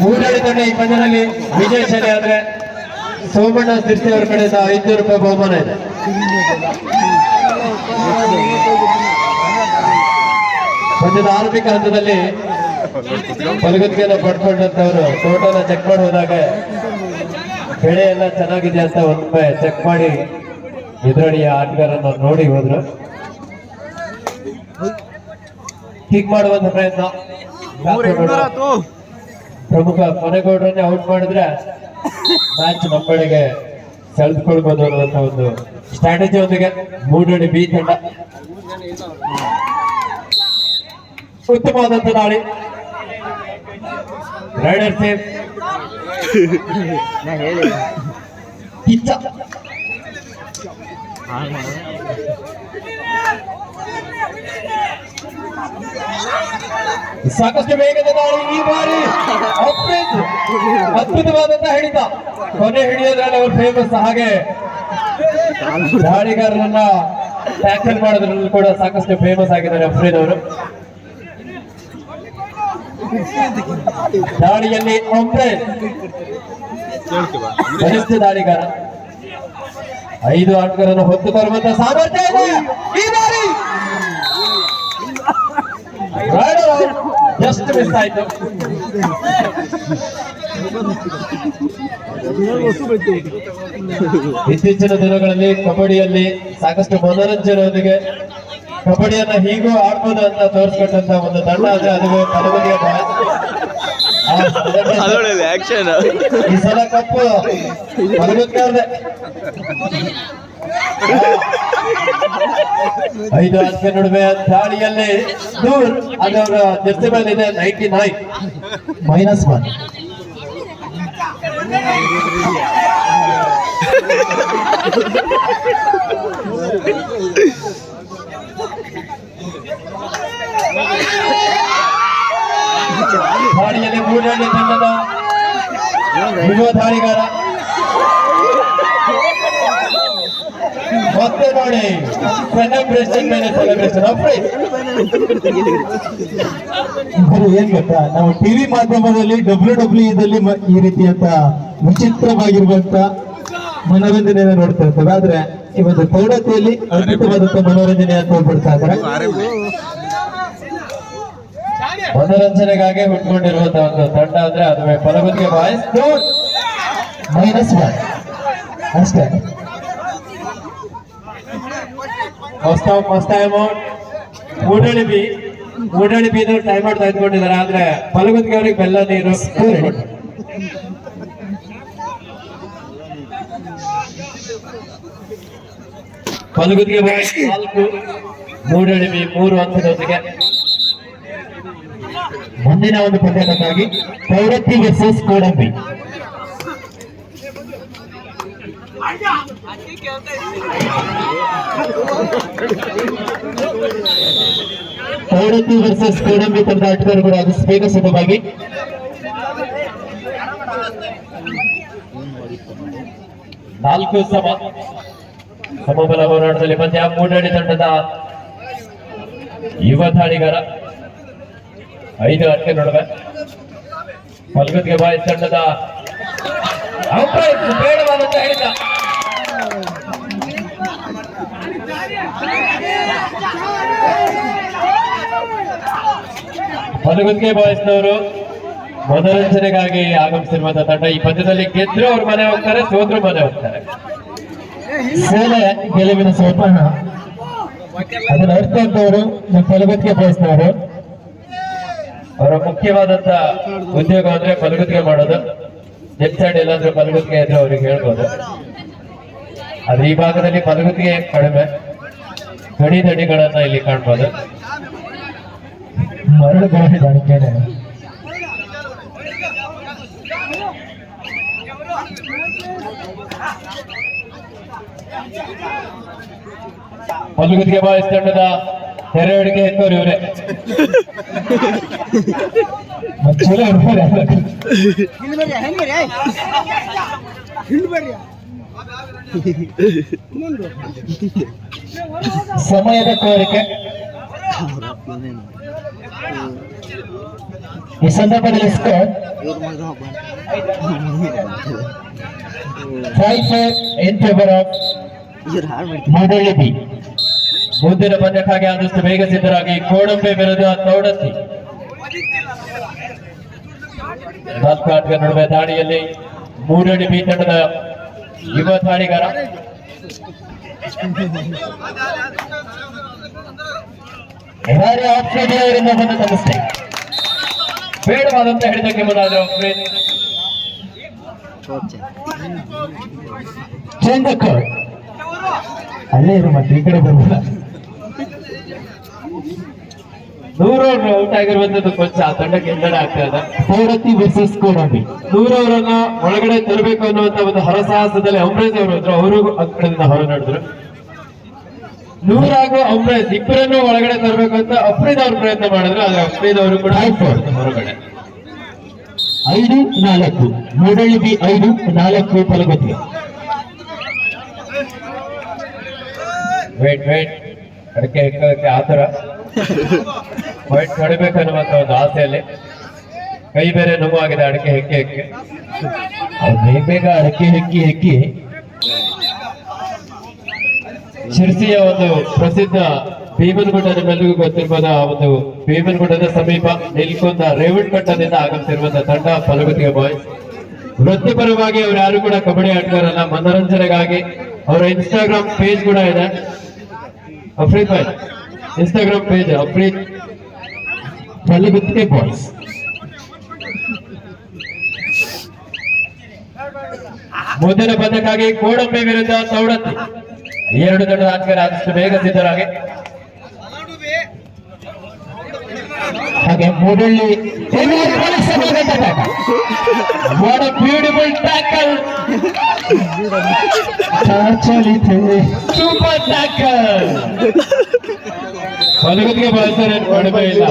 ಮೂರನೇ ತಂಡ ಈ ಪಂದ್ಯದಲ್ಲಿ ವಿಜಯಶಾಲಿ ಆದ್ರೆ ಸೋಮಣ್ಣ ಸಿರ್ಸಿ ಅವರ ಕಡೆಯಿಂದ ಐನೂರು ರೂಪಾಯಿ ಬಹುಮಾನ ಇದೆ. ಪಂದ್ಯದ ಆರಂಭಿಕ ಹಂತದಲ್ಲಿ ಬಲಗುತ್ತಿಗೆಯನ್ನು ಪಡ್ಕೊಂಡಂತವರು ಟೋಟಲ್ ಚೆಕ್ ಮಾಡಿ ಹೋದಾಗ ಬೆಳೆ ಎಲ್ಲ ಚೆನ್ನಾಗಿದೆ ಅಂತ ಒಮ್ಮೆ ಚೆಕ್ ಮಾಡಿ ಎದುರಡಿಯ ಆಟಗಾರನ್ನ ನೋಡಿ ಹೋದ್ರು. ಕಿಕ್ ಮಾಡುವಂತ ಪ್ರಯತ್ನ. ಪ್ರಮುಖ ಕೊನೆಗೌಡರನ್ನೇ ಔಟ್ ಮಾಡಿದ್ರೆ ಮ್ಯಾಚ್ ನಮ್ಮ ಕಡೆಗೆ ಸೆಳೆದುಕೊಳ್ಬೋದು ಅನ್ನುವಂತ ಒಂದು ಸ್ಟ್ರಾಟಜಿ ಒಂದಿಗೆ. ಮೂಡೋಡಿ ಬಿ ತಂಡ. ಉತ್ತಮವಾದಂತ ದಾಳಿ. ರೈಡರ್ ಸೇಫ್ ಕಿಚ್ಚ. ಸಾಕಷ್ಟು ವೇಗದ ದಾಳಿ ಈ ಬಾರಿ. ಅದ್ಭುತ ಅದ್ಭುತವಾದಂತ ಹಿಡಿತ. ಕೊನೆ ಹಿಡಿಯೋದ್ರಲ್ಲಿ ಅವರು ಫೇಮಸ್ ಹಾಗೆ. ದಾಳಿಗಾರರನ್ನ ಟ್ಯಾಕಲ್ ಮಾಡೋದ್ರಲ್ಲಿ ಕೂಡ ಸಾಕಷ್ಟು ಫೇಮಸ್ ಆಗಿದ್ದಾರೆ ಅಫ್ರೀದ್ ಅವರು. ದಾಳಿಯಲ್ಲಿ ಅಮ್ರೇದ್ ದಾಳಿಗಾರ. ಐದು ಆಟಗಾರನ್ನು ಹೊತ್ತು ತರುವಂತ ಸಾಮರ್ಥ್ಯ ಇದೆ. ಜಸ್ಟ್ ಮಿಸ್ ಆಯ್ತು ಇತ್ತೀಚಿನ ದಿನಗಳಲ್ಲಿ ಕಬಡ್ಡಿಯಲ್ಲಿ ಸಾಕಷ್ಟು ಮನೋರಂಜನೆಯೊಂದಿಗೆ ಕಬಡ್ಡಿಯನ್ನ ಹೀಗೂ ಆಡ್ಬೋದು ಅಂತ ತೋರಿಸ್ಕೊಟ್ಟಂತ ಒಂದು ತಂಡ ಆದ್ರೆ ಅದು ಕಲಬುರಿಯ ಈ ಸಲ ಕಪ್ಪು ಮಲಗುತ್ತವ್ರದೆ ಐದು ಅಂಕ ನಡುವೆ ದಾಳಿಯಲ್ಲಿ ದೂರ್ ಅದರ ಜರ್ಸಿ ಮೇಲೆ ಇದೆ ನೈಂಟಿ ನೈನ್ ಮೈನಸ್ ಒನ್ ದಾಳಿಯಲ್ಲಿ ಮೂರನೇ ತಂಡದ ಯುವ ದಾಳಿಗಾರ ಮತ್ತೆ ಮಾಡಿ. ಸೆಲೆಬ್ರೇಷನ್ ಮೇಲೆ ಸೆಲೆಬ್ರೇಷನ್ ಏನ್ ಗೊತ್ತಾ? ನಾವು ಟಿವಿ ಮಾಧ್ಯಮದಲ್ಲಿ ಡಬ್ಲ್ಯೂ ಡಬ್ಲ್ಯೂ ಇದಲ್ಲಿ ಈ ರೀತಿಯಂತ ವಿಚಿತ್ರವಾಗಿರುವಂತ ಮನೋರಂಜನೆ ನೋಡ್ತಾ ಇರ್ತೇವೆ. ಆದ್ರೆ ಈ ಒಂದು ಪ್ರೌಢತೆಯಲ್ಲಿ ಅದ್ಭುತವಾದಂತ ಅಂತ ಹೋಗ್ಬಿಡ್ತಾ ಇದ್ದಾರೆ. ಮನೋರಂಜನೆಗಾಗಿ ಹುಟ್ಕೊಂಡಿರುವಂತ ಒಂದು ತಂಡ ಅಂದ್ರೆ ಅದುವೇ ಪಲಗುತ್ತಿಗೆ ಬಾಯ್ಸ್ ಮೈನಸ್ ಒನ್ ಅಷ್ಟೇ. Of first time Moodali B Moodali B time out ತೆಗೆದುಕೊಂಡಿದ್ದಾರೆ ಅಂದ್ರೆ ಪಲಗುತ್ತಿಗೆ ಅವ್ರಿಗೆ ಬೆಲ್ಲ ನೀರು ಬಾಯ್ಸ್ ನಾಲ್ಕು ಮೂಡಳಿ ಬಿ ಮೂರು ಅಂಕದೊಂದಿಗೆ. ಮುಂದಿನ ಒಂದು ಪಂದ್ಯಕ್ಕಾಗಿ ಎಸ್ ಕೂಡ ಕೋಡಂಬಿ. ಪ್ರವೃತ್ತಿ ವರ್ಸಸ್ ಕೋಡಂಬಿ ತಂಡ ಆಟಗಾರರು ಬೇಗ ಸಿದ್ಧವಾಗಿ ನಾಲ್ಕು ಸಮ, ಸಮಬಲ ಹೋರಾಟದಲ್ಲಿ ಪಂದ್ಯ ಮೂಡಳಿ ತಂಡದ ಯುವ ದಾಳಿಗಾರ? ಐದು ಅಟ್ಟೆ ನಡುವೆ. ಮಲ್ಗದ್ಗೆ ಬಾಯ್ ತಂಡದ. ಬೇಡವಾದಂತ ಹೇಳಿದ. ಪಲಗುತ್ತಿಗೆ ಬಾಯ್ಸ್ನವರು ಮನೋರಂಜನೆಗಾಗಿ ಆಗಮಿಸಿರುವಂತಹ ತಂಡ ಈ ಪಂದ್ಯದಲ್ಲಿ ಗೆದ್ರು ಅವ್ರ ಮನೆ ಹೋಗ್ತಾರೆ ಸೋದ್ರು ಮನೆ ಹೋಗ್ತಾರೆ. ಸೇಲೆ ಗೆಲುವಿನ ಸೋಪಾನ. ಅದನ್ನ ಅರ್ಥ ಅಂತವರು ಪಲಗುತ್ತಿಗೆ ಬಯಸಿದವರು ಅವರ ಮುಖ್ಯವಾದಂತ ಉದ್ಯೋಗ ಅಂದ್ರೆ ಪಲಗುತ್ತಿಗೆ ಮಾಡೋದು. ಲೆಫ್ಟ್ ಸೈಡ್ ಎಲ್ಲಾದ್ರೂ ಪಲಗುತ್ತಿಗೆ ಇದ್ರೆ ಅವ್ರಿಗೆ ಹೇಳ್ಬೋದು. ಆದ್ರೆ ಈ ಭಾಗದಲ್ಲಿ ಪಲಗುತ್ತಿಗೆ ಕಡಿಮೆ. ಗಡಿ ದಡಿಗಳನ್ನ ಇಲ್ಲಿ ಕಾಣ್ಬೋದು ಮರಳು ಗಾಳಿ ದಾಳಿಕೆನೆ ಪಲಗುತ್ತಿಗೆ ಬಾಯ್ಸ್ ತಂಡದ ತೆರೆಯಡಿಕೆ ಎತ್ತೋರು ಇವರೇ ಮತ್ತೆ ಚಲೋ ಇರ್ಬೋದು ಹಿಂದ್ ಬರ್ರಿ ಸಮಯದ ಕೋರಿಕೆ. ಈ ಸಂದರ್ಭದಲ್ಲಿ ಬಿ ಮುಂದಿನ ಪಂದ್ಯಕ್ಕಾಗಿ ಆದಷ್ಟು ಬೇಗ ಸಿದ್ಧರಾಗಿ ಕೋಡಂಬೆ ವಿರುದ್ಧ ತೌಡತ್ತಿ. ನಾಲ್ಕು ನಡುವೆ ದಾಳಿಯಲ್ಲಿ ಮೂರಡಿ ಬಿ ತಂಡದ ಯುವ ದಾಳಿಗಾರ. ಯಾರೇ ಆಫ್ಸೈಡ್ ಅವರಿಂದ ಬಂದ ಸಮಸ್ಯೆ ಬೇಡವಾದಂತ ಹಿಡಿತಕ್ಕೆ ಮುಂದಾದ ಚಂದಕರ್ ಅಲ್ಲೇ ಇರು ಮತ್ತೆ ಈ ಕಡೆ ಬರ್ಬೋದ ನೂರು ಔಟ್ ಆಗಿರುವಂತದ್ದು ಕೊಂಚ ಆ ತಂಡಕ್ಕೆ ಹಿನ್ನಡೆ ಆಗ್ತಾ ಇದೆ. ತೌಡತ್ತಿ ವರ್ಸಸ್ ನೂರವರನ್ನ ಒಳಗಡೆ ತರಬೇಕು ಅನ್ನುವಂತ ಒಂದು ಹರಸಾಹಸದಲ್ಲಿ ಅಮ್ರೇಜ್ ಅವರು ಇದ್ರು. ಅವರು ಕಡೆಯಿಂದ ಹೊರ ನಡೆದ್ರು. ನೂರ್ ಹಾಗೂ ಅಮರೇಶ್ ಇಬ್ಬರನ್ನು ಒಳಗಡೆ ತರಬೇಕು ಅಂತ ಅಫ್ರೀದ್ ಅವರು ಪ್ರಯತ್ನ ಮಾಡಿದ್ರು. ಆದ್ರೆ ಅಫ್ರೀದ್ ಅವರು ಕೂಡ ಹೊರಗಡೆ. ಐದು ನಾಲ್ಕು. ಮೊದಲು ಬಿ ಐದು ನಾಲ್ಕು ಫಲಗತಿ ವೇಟ್ ವೇಟ್ ಇಕ್ಕಕ್ಕೆ ಆತರ. ವೈಟ್ ಹೊಡಿಬೇಕು ಅನ್ನುವಂತ ಒಂದು ಆಸೆಯಲ್ಲಿ. ಕೈ ಬೇರೆ ನೋವಾಗಿದೆ ಅಡಿಕೆ ಹೆಕ್ಕಿ ಹೆಕ್ಕಿ. ಬೇಗ ಬೇಗ ಅಡಕೆ ಹೆಕ್ಕಿ ಹೆಕ್ಕಿ. ಶಿರ್ಸಿಯ ಒಂದು ಪ್ರಸಿದ್ಧ ಭೀಮನಗುಡ್ಡ ನಿಮ್ಮೆಲ್ಲರಿಗೂ ಗೊತ್ತಿರ್ಬೋದ ಒಂದು ಭೀಮನಗುಡ್ಡದ ಸಮೀಪ ನಿಲ್ಕೊಂಡ ರೇವಣ್ಕಟ್ಟದಿಂದ ಆಗಮಿಸಿರುವಂತಹ ತಂಡ ಫಲಗುತ್ತಿಗೆ ಬಾಯ್ಸ್. ವೃತ್ತಿಪರವಾಗಿ ಅವ್ರು ಯಾರು ಕೂಡ ಕಬಡ್ಡಿ ಆಟಗಾರಲ್ಲ ಮನೋರಂಜನೆಗಾಗಿ ಅವರ ಇನ್ಸ್ಟಾಗ್ರಾಮ್ ಪೇಜ್ ಕೂಡ ಇದೆ. Afreed boy Instagram page Afreed Phalaguttige boys ಮೊದಲ ಪದಕ್ಕಾಗಿ ಕೋಡಂಬೆ ವಿರುದ್ಧ ಸೌಡತ್ತಿ ಎರಡು ತಂಡದ ಆಟಗಾರ ಆದಷ್ಟು ಬೇಗ ಸಿದ್ಧರಾಗಿ. ಹಾಗೆ ಮೂಡಳ್ಳಿ ವಾಟ್ ಅ ಬ್ಯೂಟಿಫುಲ್ ಟ್ಯಾಕಲ್ ಚಾಚಲಿತೆ ಸೂಪರ್ ಟ್ಯಾಕಲ್ ಫಲಗುತ್ತಿಗೆ ಬಳಸ್ತಾರೆ ಕಡಿಮೆ ಇಲ್ಲ.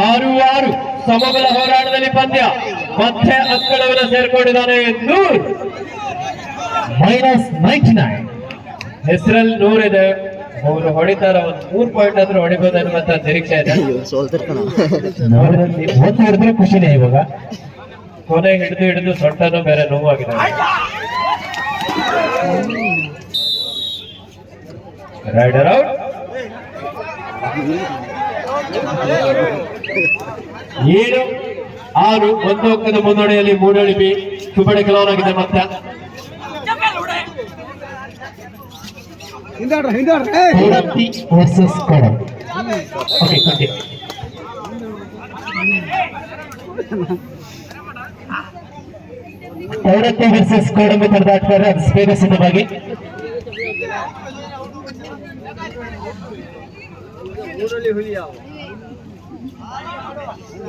ಆರು ಆರು. ಸಮಬಲ ಹೋರಾಟದಲ್ಲಿ ಪಂದ್ಯ. ಮತ್ತೆ ಅಂಕಣವನ್ನು ಸೇರ್ಕೊಂಡಿದ್ದಾನೆ ನೂರ್. ಮೈನಸ್ ನೈಂಟಿ ನೈನ್ ಹೆಸರಲ್ಲಿ ನೂರಿದೆ. ಅವರು ಹೊಡಿತಾರ, ಒಂದು ಮೂರ್ ಪಾಯಿಂಟ್ ಆದ್ರೂ ಹೊಡಿಬೋದು ಅನ್ನುವಂತ ನಿರೀಕ್ಷೆ ಇದೆ. ಒಂದು ಹಿಡಿದ್ರೆ ಖುಷಿನೇ ಇವಾಗ. ಕೊನೆ ಹಿಡಿದು ಹಿಡಿದು ಸೊಂಟನೂ ಬೇರೆ ನೋವಾಗಿದೆ. ರೈಡರ್ ಔಟ್ ಏಳು ಆರು ಒಂದು ಅಂಕದ ಮುನ್ನಡೆಯಲ್ಲಿ ಮೂಡಳಿ ಬಿ ಸುಬಡೆ ಕೆಲವರಾಗಿದೆ ಮತ್ತೆ. ಹಿಂದಾಡ್ರ ಹಿಂದಾಡ್ರ ಏ! Thaudatti versus Kodam okay continue Thaudatti versus Kodambi ಆಟಗಾರ ಅದು ಬೇಗ ಸಿದ್ಧವಾಗಿ.